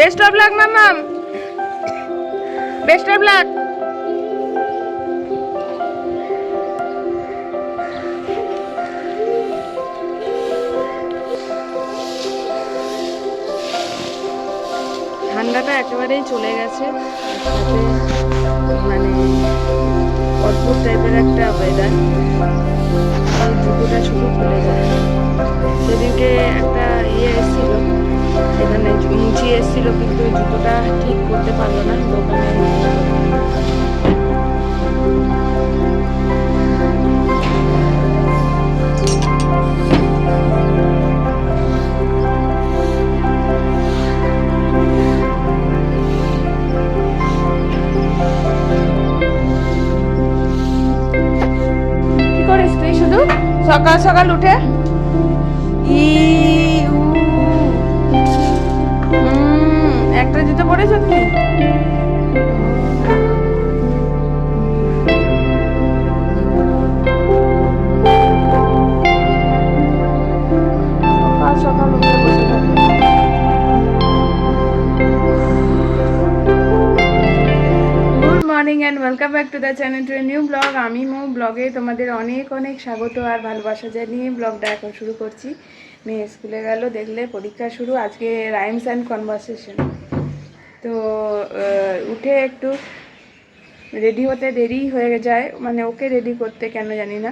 Best of luck মামাম best of luck ঠান্ডাটা একেবারেই চলে গেছে। মানে অদ্ভুত টাইপের একটা ওয়েদার জুতোটা শুধু খুলে যায়। সেদিনকে একটা ইয়ে এসেছিল জুতোটা ঠিক করতে পারল না দোকানে সকাল সকাল উঠে welcome back to the channel to a new blog আমি মো ব্লগে তোমাদের অনেক অনেক স্বাগত আর ভালোবাসা জানিয়ে ব্লগটা এখন শুরু করছি। মেয়ে স্কুলে গেল, দেখলে পরীক্ষা শুরু। আজকে রাইমস অ্যান্ড কনভারসেশন তো উঠে একটু রেডি হতে দেরি হয়ে যায়। মানে ওকে রেডি করতে কেন জানি না।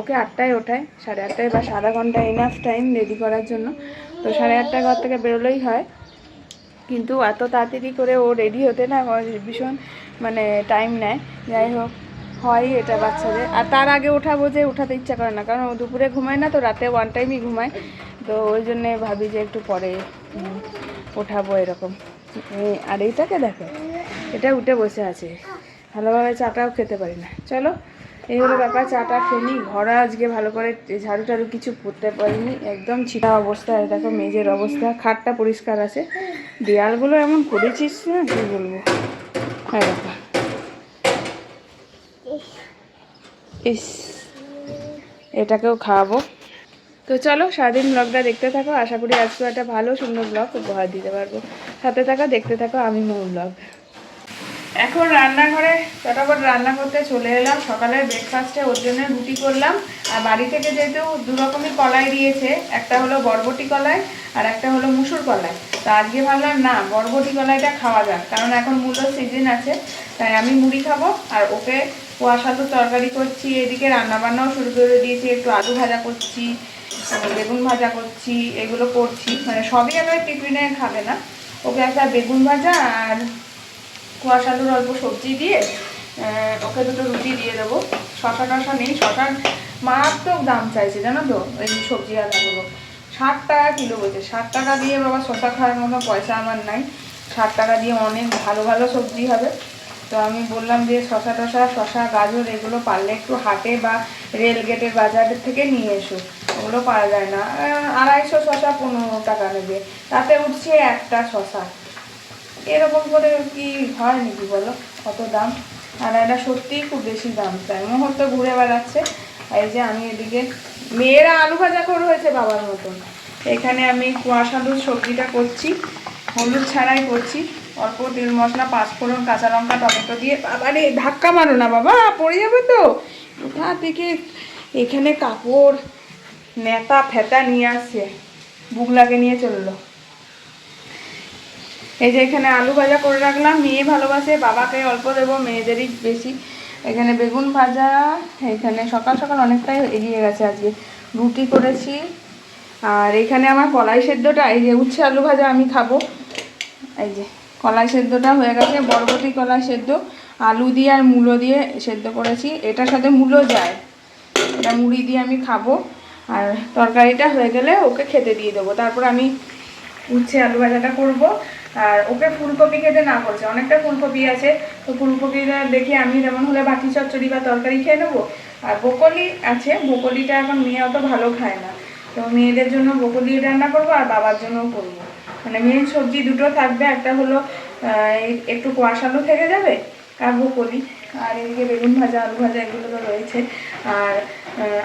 ওকে আটটায় ওঠায়। সাড়ে আটটায় বা সাদা ঘণ্টা ইনাফ টাইম রেডি করার জন্য। তো সাড়ে আটটায় ঘর থেকে বেরোলেই হয়। কিন্তু এত তাড়াতাড়ি করে ও রেডি হতে না, ভীষণ মানে টাইম নেয়। যাই হোক হয় এটা বাচ্চাদের। আর তার আগে ওঠাবো যে উঠাতে ইচ্ছা করে না, কারণ ও দুপুরে ঘুমায় না, তো রাতে ওয়ান টাইমই ঘুমায়। তো ওই জন্যে ভাবি যে একটু পরে ওঠাবো এরকম। আর এইটাকে দেখো, এটা উঠে বসে আছে। ভালোভাবে চাটাও খেতে পারি না। চলো, এই হলো ব্যাপার, চাটা খেলি ঘরে আজকে ভালো করে ঝাড়ু টাড়ু কিছু পরতে পারিনি, একদম ছিটা অবস্থা দেখো মেজের অবস্থা, খাটটা পরিষ্কার আছে। দেয়ালগুলো এমন করেছিস না, কি বলব? দেখো ইস, এটাকেও খাওয়াবো। তো চলো, সারাদিন ব্লগটা দেখতে থাকো। আশা করি আজকে একটা ভালো, সুন্দর ব্লগ উপহার দিতে পারব। সাথে থাকা, দেখতে থাকো, আমি মৌ ব্লগ এখন রান্নাঘরে চটাপট রান্না করতে চলে এলাম। সকালের ব্রেকফাস্টে ওর জন্য রুটি করলাম। আর বাড়ি থেকে যেহেতু দু রকমের কলাই দিয়েছে, একটা হলো বরবটি কলাই আর একটা হলো মুসুর কলাই। তো আজকে ভাবলাম, না, বরবটি কলাইটা খাওয়া যাক, কারণ এখন মূলোর সিজন আছে, তাই আমি মুড়ি খাব। আর ওকে কুয়াশালু তরকারি করছি, এদিকে রান্নাবান্নাও শুরু করে দিয়েছি, একটু আলু ভাজা করছি বেগুন ভাজা করছি, এগুলো করছি। মানে সবই আমার টিফিনে খাবে না। ওকে একটা বেগুন ভাজা আর কুয়াশালুর অল্প সবজি দিয়ে ওকে দুটো রুটি দিয়ে দেবো। শশা টশা নেই, শশার মারাত্মক দাম চাইছে, জানো তো? এই সবজি আলাগুলো ষাট টাকা কিলো বলছে। ষাট টাকা দিয়ে বাবা শশা খাওয়ার মতো পয়সা আমার নাই। ষাট টাকা দিয়ে অনেক ভালো ভালো সবজি হবে। তো আমি বললাম যে শশা টশা, শশা, গাজর এগুলো পারলে একটু হাটে বা রেল গেটের বাজারের থেকে নিয়ে এসো। ওগুলো পাওয়া যায় না। আড়াইশো শশা পনেরো টাকা নেবে। তাতে উঠছে একটা শশা। এরকম করে কি হয় নাকি বলো? কত দাম? আর এটা সত্যিই খুব বেশি দাম চাই মুহূর্ত ঘুরে বেড়াচ্ছে। এই যে আমি এদিকে, মেয়েরা আলু ভাজা করে হয়েছে বাবার মতন। এখানে আমি কুয়াশালুর সবজিটা করছি, হলুদ ছাড়াই করছি। অল্প তেল মশলা, পাঁচফোড়ন, কাঁচা লঙ্কা, টমেটো দিয়ে বাবা রে, ধাক্কা মারো না বাবা, পড়ে যাবে তো। কোথা থেকে এখানে কাপড়, নেতা, ফেতা নিয়ে আসছে। বুগলাকে নিয়ে চলল। এই যে এখানে আলু ভাজা করে রাখলাম। মেয়ে ভালোবাসে, বাবাকে অল্প দেবো, মেয়েদেরই বেশি। এখানে বেগুন ভাজা, এখানে সকাল সকাল অনেকটাই এগিয়ে গেছে আজকে। রুটি করেছি। আর এখানে আমার কলাই সেদ্ধটা, এই যে উচ্ছে আলু ভাজা আমি খাব। এই যে কলাই সেদ্ধটা হয়ে গেছে, বরবটি কলাই সেদ্ধ, আলু দিয়ে আর মূলো দিয়ে সেদ্ধ করেছি। এটার সাথে মূলো যায়, এটা মুড়ি দিয়ে আমি খাব। আর তরকারিটা হয়ে গেলে ওকে খেতে দিয়ে দেবো। তারপর আমি উচ্ছে আলু ভাজাটা করব। আর ওকে ফুলকপি খেতে না করছে অনেকটা ফুলকপি আছে, তো ফুলকপিটা দেখে আমি যেমন হলে বাটি চচ্চড়ি বা তরকারি খেয়ে নেব। আর ব্রোকলি আছে, ব্রোকলিটা এখন মেয়ে অত ভালো খায় না। তো মেয়েদের জন্য ব্রোকলি রান্না করব আর বাবার জন্যও করব। মানে মেন সবজি দুটো থাকবে, একটা হলো একটু কোয়াশ আলু থেকে যাবে, আর করি আর এদিকে বেগুন ভাজা, আলু ভাজা এগুলো তো রয়েছে। আর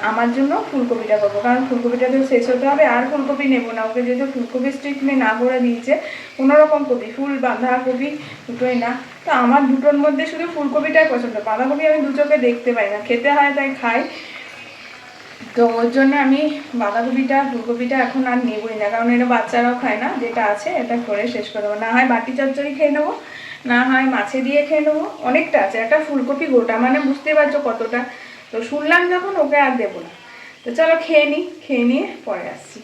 আমার জন্য ফুলকপিটা করব। কারণ ফুলকপিটা তো শেষ হতে হবে, আর ফুলকপি নেব না। ওকে যেহেতু ফুলকপি স্ট্রিটমে না করে দিয়েছে কোনো রকম কপি, ফুল, বাঁধাকপি দুটোই না। তো আমার দুটোর মধ্যে শুধু ফুলকপিটাই পছন্দ। বাঁধাকপি আমি দু দেখতে পাই না, খেতে হয় তাই খাই। তো ওর জন্য আমি বাঁধাকপিটা, ফুলকপিটা এখন আর নেবই না, কারণ এটা বাচ্চারাও খায় না, যেটা আছে এটা করে শেষ করে দেবো। না হয় বাটি চচ্চড়ি খেয়ে নেব, না হয় মাছে দিয়ে খেয়ে নেব, অনেকটা আছে। একটা ফুলকপি গোটা মানে বুঝতে পারছ কতটা তো শুনলাম যখন ওকে আর দেবো না। তো চলো খেয়ে নিই খেয়ে নিয়ে পরে আসছি।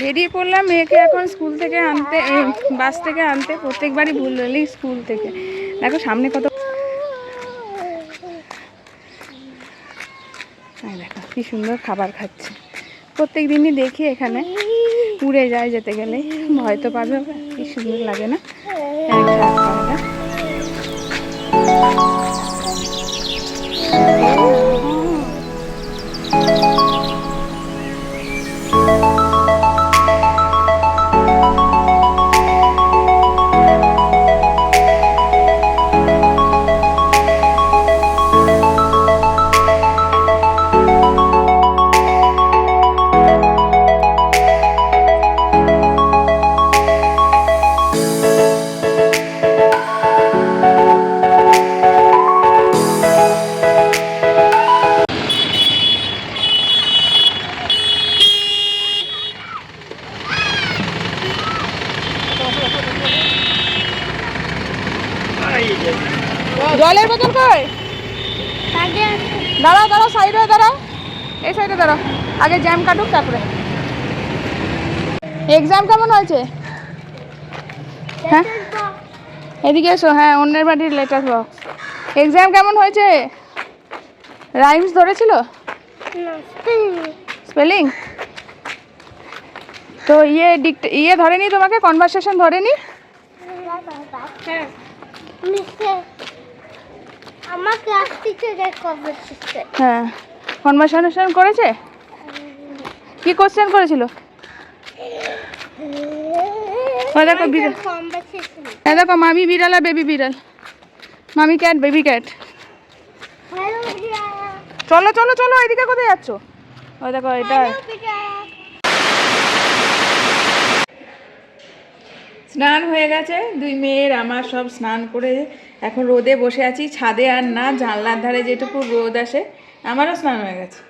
বেরিয়ে পড়লাম মেয়েকে এখন স্কুল থেকে আনতে বাস থেকে আনতে, প্রত্যেকবারই ভুল হলেই স্কুল থেকে। দেখো সামনে কত দেখো, কি সুন্দর খাবার খাচ্ছে। প্রত্যেক দিনই দেখি এখানে। উড়ে যায় যেতে গেলে। ভয় তো পাবে কি সুন্দর লাগে না। এক আগে জ্যাম কাটুক তারপরে। এক্সাম কেমন হয়েছে? হ্যাঁ? এদিকে এসো হ্যাঁ অন্যের বাড়ির লেটার বক্স এক্সাম কেমন হয়েছে? রাইমস ধরেছিল? স্পেলিং তো ইয়ে ডিক্ট ইয়ে ধরেনি তোমাকে? কনভারসেশন ধরেনি? আমার ক্লাস টিচারের হ্যাঁ। কনভারসেশন করেছে? কি কোশ্চেন করেছিল? দেখো বিড়াল। হ্যাঁ দেখো মামি বিড়াল আর বেবি বিড়াল। মামি ক্যাট বেবি ক্যাট চলো চলো চলো এদিকে কোথায় যাচ্ছ? ওই দেখো এটা। স্নান হয়ে গেছে। দুই মেয়ের আমার সব স্নান করে এখন রোদে বসে আছি। ছাদে আর না জানলার ধারে যেটুকু রোদ আসে আমারও স্নান হয়ে গেছে।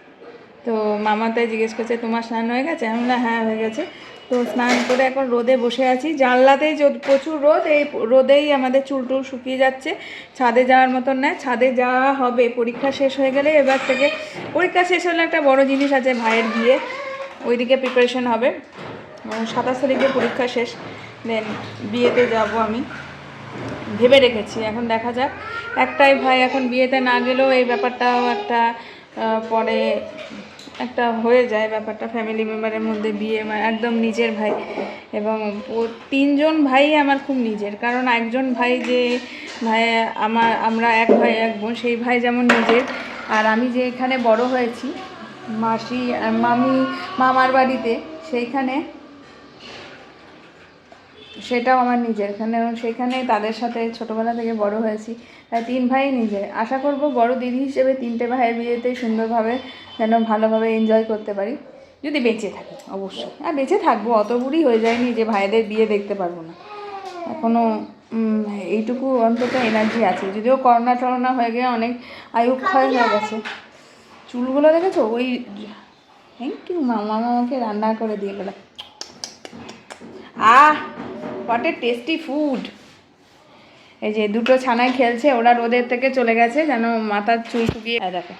তো মামা তাই জিজ্ঞেস করছে, তোমার স্নান হয়ে গেছে? আমি না হ্যাঁ হয়ে গেছে। তো স্নান করে এখন রোদে বসে আছি। জানলাতেই প্রচুর রোদ, এই রোদেই আমাদের চুল টুল শুকিয়ে যাচ্ছে। ছাদে যাওয়ার মতন না, ছাদে যাওয়া হবে। পরীক্ষা শেষ হয়ে গেলে এবার থেকে, পরীক্ষা শেষ হলে একটা বড় জিনিস আছে ভাইয়ের বিয়ে। ওইদিকে প্রিপারেশন হবে। সাতাশ তারিখে পরীক্ষা শেষ। দেন বিয়েতে যাব আমি। ভেবে রেখেছি। এখন দেখা যাক। একটাই ভাই এখন বিয়েতে না গেলেও এই ব্যাপারটাও একটা পরে একটা হয়ে যায় ব্যাপারটা ফ্যামিলি মেম্বারের মধ্যে বিয়ে মানে একদম নিজের ভাই। এবং তিনজন ভাই আমার খুব নিজের। কারণ একজন ভাই যে ভাই, আমার, আমরা এক ভাই, এক বোন, সেই ভাই যেমন নিজের। আর আমি যে এখানে বড় হয়েছি, মাসি, মামি, মামার বাড়িতে, সেইখানে সেটাও আমার নিজের। কারণ সেখানে তাদের সাথে ছোটোবেলা থেকে বড় হয়েছি। তাই তিন ভাই নিজের আশা করব বড় দিদি হিসেবে তিনটে ভাইয়ের বিয়েতে সুন্দরভাবে যেন ভালোভাবে এনজয় করতে পারি। যদি বেঁচে থাকি, অবশ্যই। আর বেঁচে থাকব, অত বুড়ি হয়ে যায়নি যে ভাইদের বিয়ে দেখতে পারব না। এখনও এইটুকু অন্তত এনার্জি আছে। যদিও করোনা টরোনা হয়ে গিয়ে অনেক আয়ু ক্ষয় হয়ে গেছে। চুলগুলো দেখেছ? ওই থ্যাংক ইউ মামা মামাকে রান্না করে দিয়ে গেলাম। Ah! What a tasty food এই যে দুটো ছানায় খেলছে, ওরা রোদের থেকে চলে গেছে, যেন মাথার চুল এই দেখো।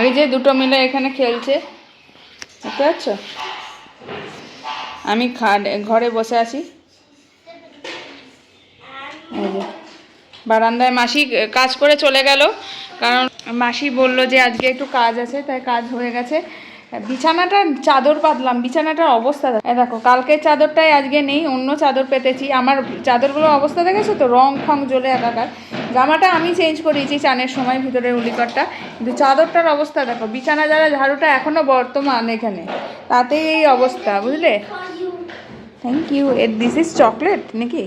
ওই যে দুটো মিলে এখানে খেলছে। বুঝতে পারছ আমি ঘরে বসে আছি। বারান্দায় মাসি কাজ করে চলে গেল, কারণ মাসি বলল যে আজকে একটু কাজ আছে, তাই কাজ হয়ে গেছে। বিছানাটা চাদর পাতলাম বিছানাটার অবস্থা দেখো। কালকের চাদরটাই আজকে নেই অন্য চাদর পেতেছি। আমার চাদরগুলোর অবস্থা দেখেছ তো? রং ফং জ্বলে একাকার। জামাটা আমি চেঞ্জ করিয়েছি চানের সময় ভিতরের উলিকটটা কিন্তু চাদরটার অবস্থা দেখো বিছানা যারা ঝাড়ুটা এখনও বর্তমান এখানে তাতেই এই অবস্থা বুঝলে? থ্যাংক ইউ এর দিস ইজ চকলেট নাকি?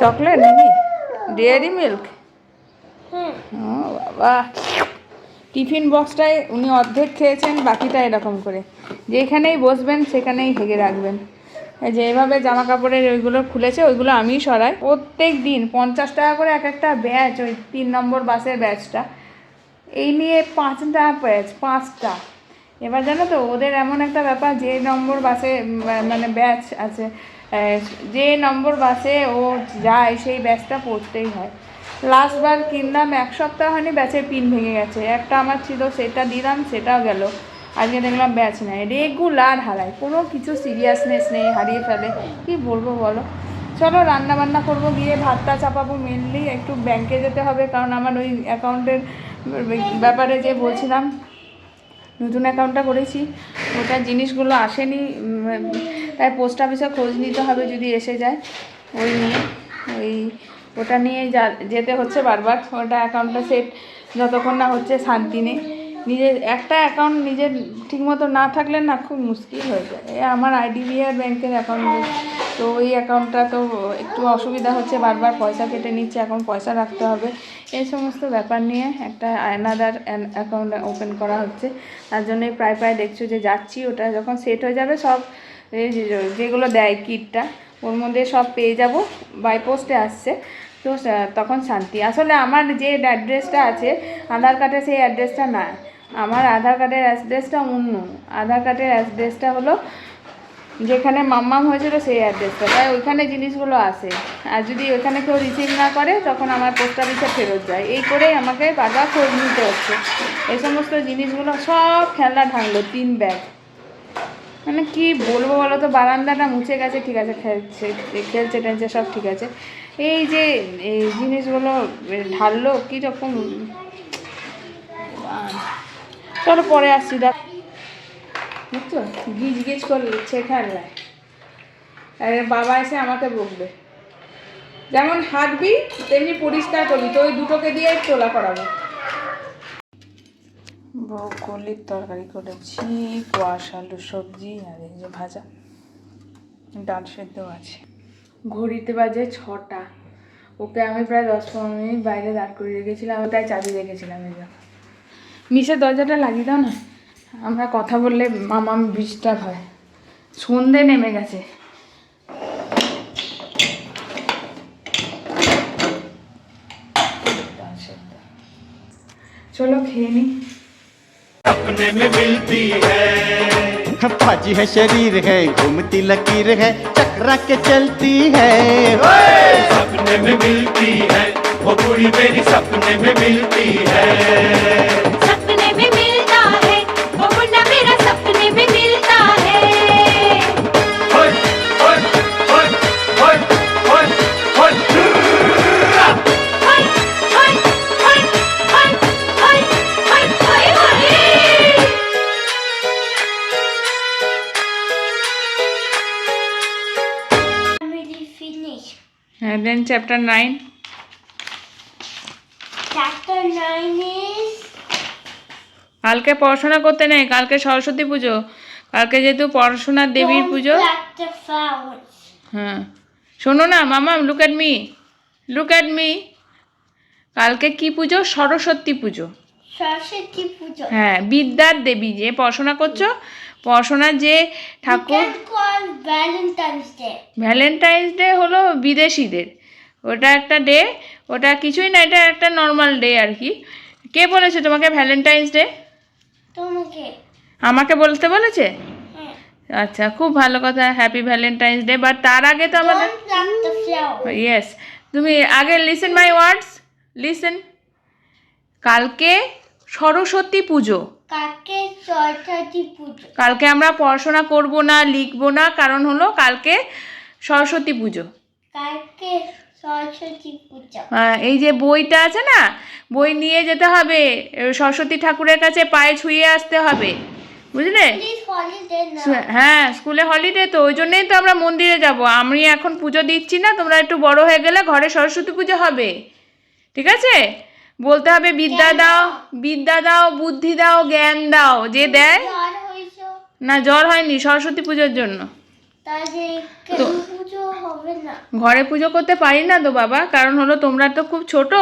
চকলেট নাকি? ডেয়ারি মিল্ক হ্যাঁ ও বাবা। টিফিন বক্সটায় উনি অর্ধেক খেয়েছেন, বাকিটা এরকম করে। যেখানেই বসবেন, সেখানেই হেগে রাখবেন। এই যে এভাবে জামা কাপড়ের ওইগুলো খুলেছে, ওইগুলো আমিই সরাই। প্রত্যেক দিন পঞ্চাশ টাকা করে এক একটা ব্যাচ, ওই তিন নম্বর বাসের ব্যাচটা। এই নিয়ে পাঁচটা ব্যাচ, পাঁচটা। এবার জানো তো, ওদের এমন একটা ব্যাপার, যে নম্বর বাসে মানে ব্যাচ আছে যে নম্বর বাসে ও যায়, সেই ব্যাচটা পড়তেই হয়। লাস্টবার কিনলাম, এক সপ্তাহ হয়নি, ব্যাচের পিন ভেঙে গেছে। একটা আমার ছিল, সেটা দিলাম, সেটাও গেল। আজকে দেখলাম ব্যাচ নেয় রেগুলার হারায়, কোনো কিছু সিরিয়াসনেস নেই, হারিয়ে ফেলে। কি বলব বলো? চলো রান্না বান্না করব, গিয়ে ভাতটা চাপাবো মেনলি একটু ব্যাংকে যেতে হবে, কারণ আমার ওই অ্যাকাউন্টের ব্যাপারে যে বলছিলাম, নতুন অ্যাকাউন্টটা করেছি ওটার জিনিসগুলো আসেনি তাই পোস্ট অফিসে খোঁজ নিতে হবে যদি এসে যায়। ওই নিয়ে, ওই ওটা নিয়ে যেতে হচ্ছে বারবার। ওটা অ্যাকাউন্টটা সেট যতক্ষণ না হচ্ছে, শান্তি নেই। নিজের একটা অ্যাকাউন্ট নিজের ঠিকমতো না থাকলে না খুব মুশকিল হয়ে যায়। আমার আইডিবিআই ব্যাংকের অ্যাকাউন্ট তো ওই অ্যাকাউন্টটা তো একটু অসুবিধা হচ্ছে, বারবার পয়সা কেটে নিচ্ছে, এখন পয়সা রাখতে হবে। এই সমস্ত ব্যাপার নিয়ে একটা আয়নাদার অ্যাকাউন্ট ওপেন করা হচ্ছে। তার জন্যই প্রায় প্রায় দেখছ যে যাচ্ছি। ওটা যখন সেট হয়ে যাবে, সব যেগুলো দেয় কিটটা ওর মধ্যে সব পেয়ে যাব। বাই পোস্টে আসছে। তো তখন শান্তি। আসলে আমার যে অ্যাড্রেসটা আছে আধার কার্ডে সেই অ্যাড্রেসটা না আমার আধার কার্ডের অ্যাড্রেসটা অন্য। আধার কার্ডের অ্যাড্রেসটা হলো, যেখানে মাম্মাম হয়েছিল সেই অ্যাড্রেসটা তাই ওইখানে জিনিসগুলো আসে আর যদি ওইখানে কেউ রিসিভ না করে, তখন আমার পোস্ট অফিসে ফেরত যায়। এই করেই আমাকে বারবার খোঁজ নিতে হচ্ছে। এই সমস্ত জিনিসগুলো সব খেলনা ঢাকলো তিন ব্যাগ মানে কি বলব বলো তো, বারান্দাটা মুছে গেছে, ঠিক আছে, খেলছে খেলছে টেলছে, সব ঠিক আছে। এই যে, এই জিনিসগুলো ঢাললো কীরকম চলো পরে আসছি, দেখ। বুঝছ? গিজ গিজ করে লিখছে খেলনায়। আর বাবা এসে আমাকে বকবে। যেমন হাঁটবি, তেমনি পরিষ্কার করবি, তো ওই দুটোকে দিয়ে তোলা করাবো। ব্রোকলির তরকারি করেছি, কোয়াশ আলু সবজি আর এই যে ভাজা। ডাল সেদ্ধ আছে। ঘড়িতে বাজে ছটা। ওকে আমি প্রায় দশ পনেরো মিনিট বাইরে দাঁড় করিয়ে রেখেছিলাম তাই চাবি রেখেছিলাম এই যে। মিশের দরজাটা লাগিয়ে দাও না। আমরা কথা বললে মামা ডিস্টার্ব হয়। সন্ধে নেমে গেছে। চলো খেয়ে নিই अपने में मिलती है। भाजी है शरीर है घूमती लकीर है चकरा के चलती है। सपने में मिलती है वो पूरी मेरी सपने में मिलती है। চ্যাপ্টার নাইন Chapter 9 is কালকে পড়াশোনা করতে নেই কালকে সরস্বতী পুজো। কালকে যেহেতু পড়াশোনার দেবীর পুজো. হ্যাঁ। শোনো না মামা look at me look at me কালকে কি পুজো? সরস্বতী পুজো। Saraswati Puja. হ্যাঁ বিদ্যার দেবী যে পড়াশোনা করছ পড়াশোনার যে ঠাকুর can call Valentine's Day. Valentine's Day বিদেশিদের। ওটা একটা ডে ওটা কিছুই না এটা একটা নর্মাল ডে আর কি। কে বলেছে তোমাকে ভ্যালেন্টাইন্স ডে তোমাকে। আমাকে বলতে বলেছে? হ্যাঁ। আচ্ছা খুব ভালো কথা হ্যাপি ভ্যালেন্টাইন্স ডে বাট তার আগে তো আমাদের. ইয়েস তুমি আগে লিসেন মাই ওয়ার্ডস লিসেন কালকে সরস্বতী পুজো। কাকে সরস্বতী পুজো। কালকে আমরা পড়াশোনা করব না লিখব না কারণ হলো কালকে সরস্বতী পুজো। কাকে আহ, এই যে বইটা আছে না বই নিয়ে যেতে হবে সরস্বতী ঠাকুরের কাছে পায়ে ছুঁয়ে আসতে হবে বুঝলে? হ্যাঁ স্কুলে হলিডে তো ওই জন্যই তো আমরা মন্দিরে যাব। আমি এখন পুজো দিচ্ছি না তোমরা একটু বড় হয়ে গেলে ঘরে সরস্বতী পুজো হবে ঠিক আছে? বলতে হবে বিদ্যা দাও বিদ্যা দাও বুদ্ধি দাও জ্ঞান দাও যে দেয় না জ্বর হয়নি সরস্বতী পুজোর জন্য। ঘরে পুজো করতে পারি না তো বাবা কারণ হলো তোমরা তো খুব ছোট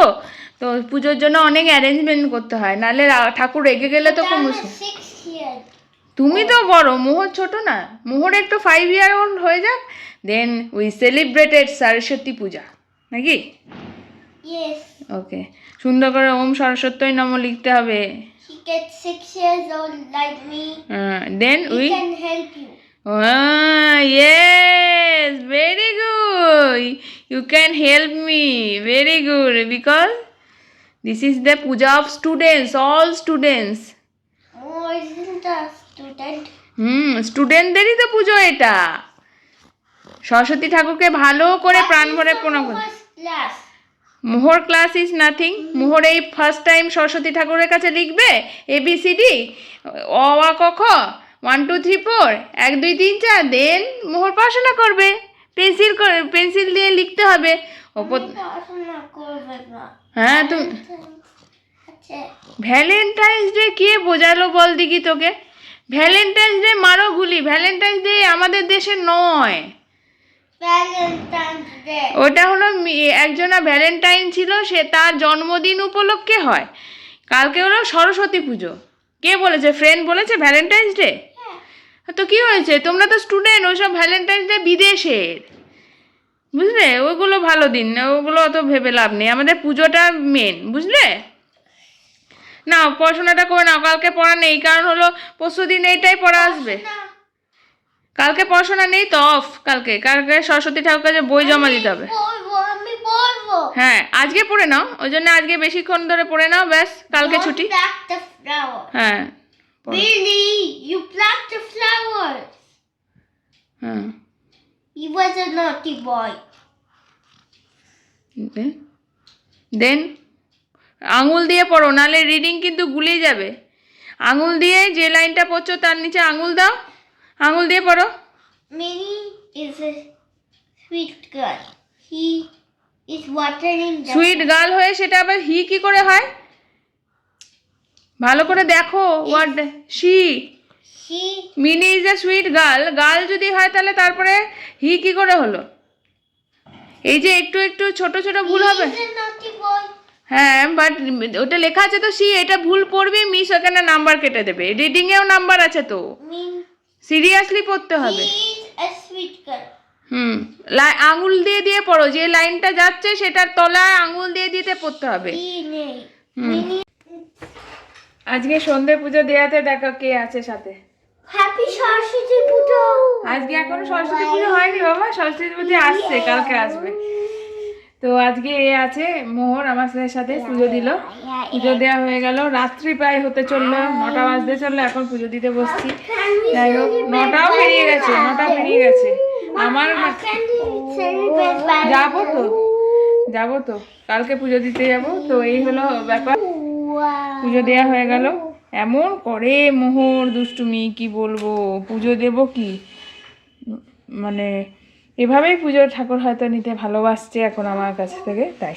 তো পুজোর জন্য অনেক অ্যারেঞ্জমেন্ট করতে হয়। নাহলে ঠাকুর রেগে গেলে তো খুব তুমি তো বড় মোহর ছোট না। মোহর একটু ফাইভ ইয়ার ওল্ড হয়ে যাক then we celebrated Saraswati Puja নাকি? ওকে সুন্দর করে ওম সরস্বতী নম লিখতে হবে। He gets six years old like me then he we can help you yes, very good. You can help me. Very good. Because this is the puja of students, all students. oh isn't a student hmm স্টুডেন্টদেরই তো পুজো এটা সরস্বতী ঠাকুরকে ভালো করে প্রাণ ভরে প্রণাম করে First class Mohor class is nothing Mohor এই ফার্স্ট টাইম সরস্বতী ঠাকুরের কাছে লিখবে এ বি সি অ আ ক খ ওয়ান টু থ্রি ফোর এক দুই তিন চার। দেন মোহর পড়াশোনা করবে। পেন্সিল করে পেন্সিল দিয়ে লিখতে হবে। ওপর হ্যাঁ তুমি ভ্যালেন্টাইন্স ডে কে বোঝালো বল দিকি তোকে। ভ্যালেন্টাইন্স ডে মারো গুলি। ভ্যালেন্টাইন্স ডে আমাদের দেশে নয়। ওটা হলো একজনা ভ্যালেন্টাইন ছিল সে তার জন্মদিন উপলক্ষে হয়। কালকে হলো সরস্বতী পুজো। কে বলেছে? ফ্রেন্ড বলেছে ভ্যালেন্টাইন্স ডে তো কি হয়েছে? তোমরা তো স্টুডেন্ট ওইসব ভ্যালেন্টাইন্স ডে বিদেশের। বুঝলে? ওইগুলো ভালো দিন না ওগুলো অত ভেবে লাভ নেই। আমাদের পুজোটা মেন বুঝলে? না পড়াশোনাটা করে নাও কালকে পড়া নেই কারণ হলো পরশু দিন এইটাই পড়া আসবে। কালকে পড়াশোনা নেই তো অফ কালকে। কালকে সরস্বতী ঠাকুর কাছে বই জমা দিতে হবে। হ্যাঁ আজকে পড়ে নাও ওই জন্য আজকে বেশিক্ষণ ধরে পড়ে নাও ব্যাস কালকে ছুটি. হ্যাঁ। Billy, you plucked the flowers. হ্যাঁ He was a naughty boy. দেন আঙুল দিয়ে পড়ো নালে রিডিং কিন্তু গুলিয়ে যাবে আঙুল দিয়ে যে লাইনটা পড়ছো তার নিচে আঙুল দাও আঙুল দিয়ে পড়ো Minnie is a sweet girl. He is watering the sweet girl হয়ে সেটা আবার হি কি করে হয় ভালো করে দেখো word she Mini is a sweet girl girl যদি হয় তাহলে তারপরে হি কি করে হলো? এই যে একটু একটু ছোট ছোট ভুল হবে. হ্যাঁ বাট ওটা লেখা আছে তো সি এটা ভুল পড়বে মিস ওখানে নাম্বার কেটে দেবে। রিডিংয়েও নাম্বার আছে তো। সিরিয়াসলি পড়তে হবে. হুম লাই আঙুল দিয়ে দিয়ে পড়ো। যে লাইনটা যাচ্ছে সেটার তলায় আঙুল দিয়ে দিতে পড়তে হবে। Minnie আজকে সন্ধে পুজো দেওয়াতে দেখো কে আছে সাথে। হ্যাপি সরস্বতী পুজো! আজকে এখনও সরস্বতী পুজো হয়নি বাবা সরস্বতী পুজো আসছে কালকে আসবে। তো আজকে এ আছে মোহর আমার সাথে- সাথে পুজো দিল। পুজো দেওয়া হয়ে গেল রাত্রি প্রায় হতে চলল নটা বাজতে চলল এখন পুজো দিতে বসছি। যাই হোক নটাও পেরিয়ে গেছে নটা পেরিয়ে গেছে। আমার যাব তো যাব তো কালকে পুজো দিতে যাব। তো এই হলো ব্যাপার। পুজো দেওয়া হয়ে গেল। এমন করে মোহর, দুষ্টুমি, কি বলব? পুজো দেব কি? মানে এভাবেই পুজোর ঠাকুর হয়তো নিতে ভালোবাসছে এখন আমার কাছ থেকে, তাই।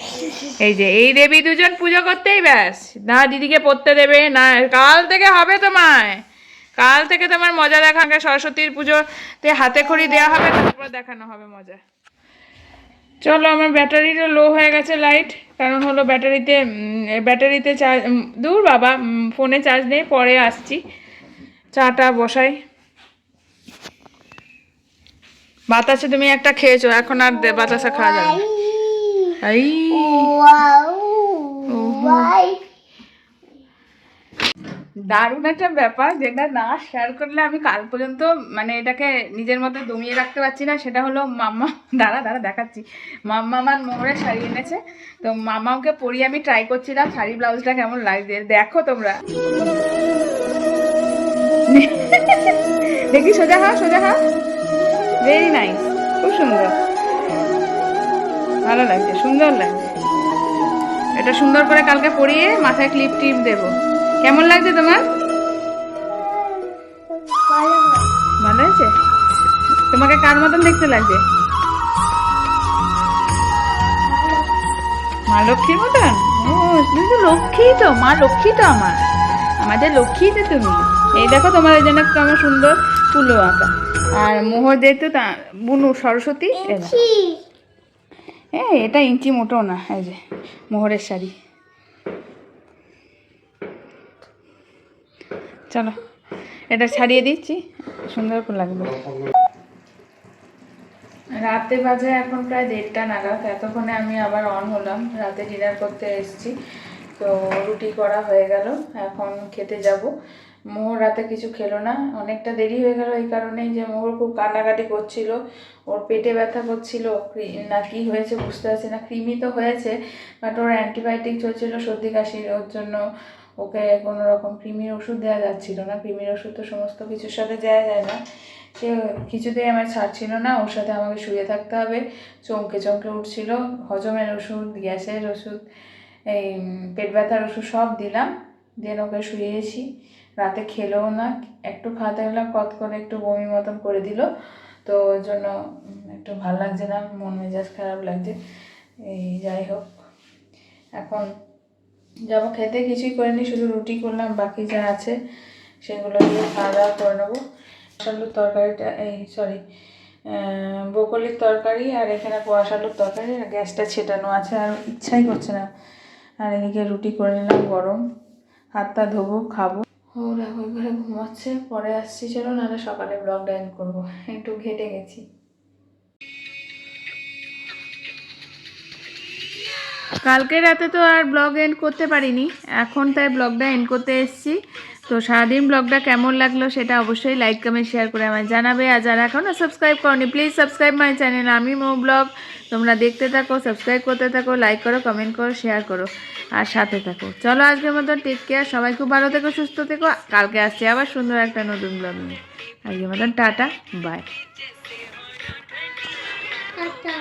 এই যে, এই দেবী দুজন পুজো করতেই ব্যাস। না দিদিকে পড়তে দেবে, না, কাল থেকে হবে তোমায়। কাল থেকে তোমার মজা দেখাবে, সরস্বতীর পুজোতে হাতে খড়ি দেওয়া হবে, তারপর দেখানো হবে মজা। চলো আমার ব্যাটারিটা লো হয়ে গেছে লাইট কারণ হলো ব্যাটারিতে ব্যাটারিতে চার্জ দূর বাবা ফোনে চার্জ নেই পরে আসছি। চাটা বসাই। বাতাসে তুমি একটা খেয়েছো এখন আর বাতাসা খাওয়া যাবে। এই দারুণ একটা ব্যাপার যেটা না শেয়ার করলে আমি কাল পর্যন্ত মানে এটাকে নিজের মধ্যে দমিয়ে রাখতে পারছি না, সেটা হলো মাম্মা, দাঁড়া দাঁড়া, দেখাচ্ছি। মাম্মা আমার মোহরে শাড়ি এনেছে, তো মামাকে পরিয়ে আমি ট্রাই করছিলাম, শাড়ি ব্লাউজটা কেমন লাগছে? দেখো তোমরা। দেখি, সোজা হা সোজা হা ভেরি নাইস খুব সুন্দর। ভালো লাগছে, সুন্দর লাগছে। এটা সুন্দর করে কালকে পরিয়ে মাথায় ক্লিপ টিপ দেবো। কেমন লাগছে তোমার? ভালো হয়েছে? তোমাকে কার মতন দেখতে লাগছে? মা লক্ষ্মীর মতন? ও তুমি তো লক্ষ্মী তো মা লক্ষ্মী তো আমার। আমাদের লক্ষ্মী তো তুমি। এই দেখো তোমাদের জন্য কেমন সুন্দর ফুলও আঁকা। আর মোহর যেহেতু তা বুনু সরস্বতী. এ এটা ইঞ্চি মোটো না এই যে মোহরের শাড়ি। চলো, এটা ছাড়িয়ে দিচ্ছি, সুন্দর করে লাগবে। রাতে বাজে এখন প্রায় দেড়টা নাগাদ, এতক্ষণে আমি আবার অন হলাম, রাতে ডিনার করতে এসেছি, তো রুটি করা হয়ে গেল, এখন খেতে যাব। মোহর রাতে কিছু খেলো না, অনেকটা দেরি হয়ে গেল এই কারণেই যে মোহর খুব কান্নাকাটি করছিল, ওর পেটে ব্যথা করছিল না কি হয়েছে বুঝতে পারছি না কৃমি তো হয়েছে বাট ওর অ্যান্টিবায়োটিক চলছিল সর্দি কাশির, ওর জন্য ওকে কোনো রকম কৃমির ওষুধ দেওয়া যাচ্ছিল না। কৃমির ওষুধ তো সমস্ত কিছুর সাথে দেওয়া যায় না। সে কিছুতেই আমার ছাড়ছিল না। ওর সাথে আমাকে শুয়ে থাকতে হবে। চমকে চমকে উঠছিল। হজমের ওষুধ, গ্যাসের ওষুধ, এই পেট ব্যথার ওষুধ সব দিলাম। দিয়ে ওকে শুয়েছি। রাতে খেলেও না। একটু খাওয়াতে গেলাম, কত করে একটু বমি মতন করে দিল। তো ওর জন্য একটু ভালো লাগছে না, মন মেজাজ খারাপ লাগছে। এই যাই হোক। এখন যাব খেতে, কিছুই করিনি, শুধু রুটি করলাম, বাকি যা আছে সেগুলো দিয়ে খাওয়া দাওয়া করে নেব। আলুর তরকারিটা, এই সরি বকলির তরকারি আর এখানে কোয়াশ আলুর তরকারি, আর গ্যাসটা ছেটানো আছে, আর ইচ্ছাই করছে না। আর এদিকে রুটি করে নিলাম গরম, হাতটা ধোবো, খাব। ওরা ওই ঘরে ঘুমাচ্ছে, পরে আসছি, চলো, নাহলে সকালে ব্লগটা এন্ড করব। একটু ঘেটে গেছি। কালকে রাতে তো আর ব্লগ এন্ড করতে পারিনি। এখন তাই ব্লগটা এন্ড করতে এসেছি। তো সারাদিন ব্লগটা কেমন লাগল সেটা অবশ্যই লাইক কমেন্ট শেয়ার করে আমায় জানাবে। আর যারা এখনও সাবস্ক্রাইব করনি প্লিজ সাবস্ক্রাইব মাই চ্যানেল আমি মো ব্লগ। তোমরা দেখতে থাকো সাবস্ক্রাইব করতে থাকো লাইক করো কমেন্ট করো শেয়ার করো। আর সাথে থাকো। চলো আজকের মতন টেক কেয়ার সবাই খুব ভালো থেকো, সুস্থ থেকো। কালকে আসছে আবার সুন্দর একটা নতুন ব্লগ নিয়ে। আজকের মতন টাটা বাই Tata.